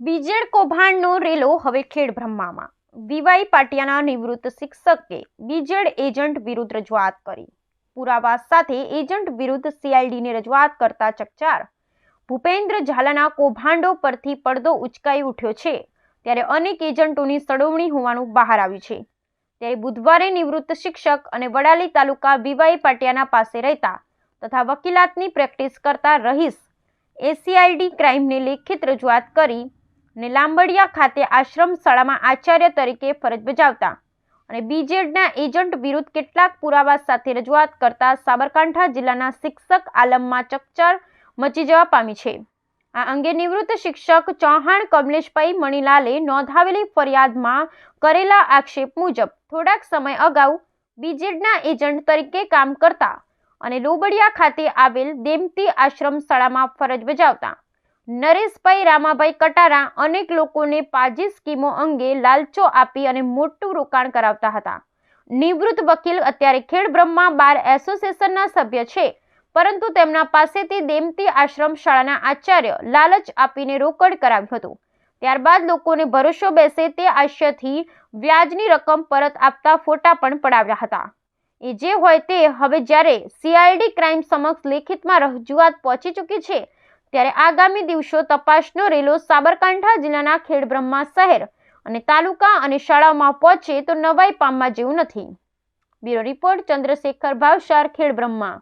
બીજેડ કૌભાંડનો રેલો હવે ખેડબ્રહ્મામાં વીવાય પાટિયાના નિવૃત્ત શિક્ષકે બીજેડ એજન્ટ વિરુદ્ધ રજૂઆત કરી. પુરાવા સાથે એજન્ટ વિરુદ્ધ સીઆઈડીને રજૂઆત કરતા ચકચાર. ભૂપેન્દ્ર ઝાલાના કૌભાંડો પરથી પડદો ઉચકાઈ ઉઠ્યો છે. ત્યારે અનેક એજન્ટોની સડવણી હોવાનું બહાર આવ્યું છે. ત્યારે બુધવારે નિવૃત્ત શિક્ષક અને વડાલી તાલુકા વીવાય પાટિયાના પાસે રહેતા તથા વકીલાતની પ્રેક્ટિસ કરતા રહીશ. એસીઆઈડી ક્રાઇમને લેખિત રજૂઆત કરી અને લાંબડિયા ખાતે આશ્રમ શાળામાં આચાર્ય તરીકે ફરજ બજાવતા અને બીજેડના એજન્ટ વિરુદ્ધ કેટલાક પુરાવા સાથે રજૂઆત કરતા સાબરકાંઠા જિલ્લાના શિક્ષક આલમમાં ચકચાર મચી જવા પામી છે. આ અંગે નિવૃત્ત શિક્ષક ચૌહાણ કમલેશભાઈ મણીલાલે નોંધાવેલી ફરિયાદમાં કરેલા આક્ષેપ મુજબ થોડાક સમય અગાઉ બીજેડના એજન્ટ તરીકે કામ કરતા અને લોબડિયા ખાતે આવેલ દેમતી આશ્રમ શાળામાં ફરજ બજાવતા નરેશભાઈ, રામાભાઈ કટારા અનેક લોકોને પાજી સ્કીમો અંગે લાલચો આપી અને મોટું રોકાણ કરાવતા હતા. નિવૃત્ત વકીલ અત્યારે ખેડબ્રહ્મા બાર એસોસિએશનના સભ્ય છે, પરંતુ તેમના પાસેથી દેમતી આશ્રમ શાળાના આચાર્ય લાલચ આપીને રોકડ કરાવ્યું હતું. ત્યારબાદ લોકોને ભરોસો બેસે તે આશયથી વ્યાજની રકમ પરત આપતા ફોટા પણ પડાવ્યા હતા. એ જે હોય તે હવે જ્યારે સીઆઈડી ક્રાઇમ સમક્ષ લેખિતમાં રજૂઆત પહોંચી ચૂકી છે ત્યારે આગામી દિવસો તપાસનો રેલો સાબરકાંઠા જિલ્લાના ખેડબ્રહ્મા શહેર અને તાલુકા અને શાળાઓમાં પહોંચે તો નવાઈ પામવા જેવું નથી. Bureau report Chandrashekhar Bhavsar, Khedbrahma.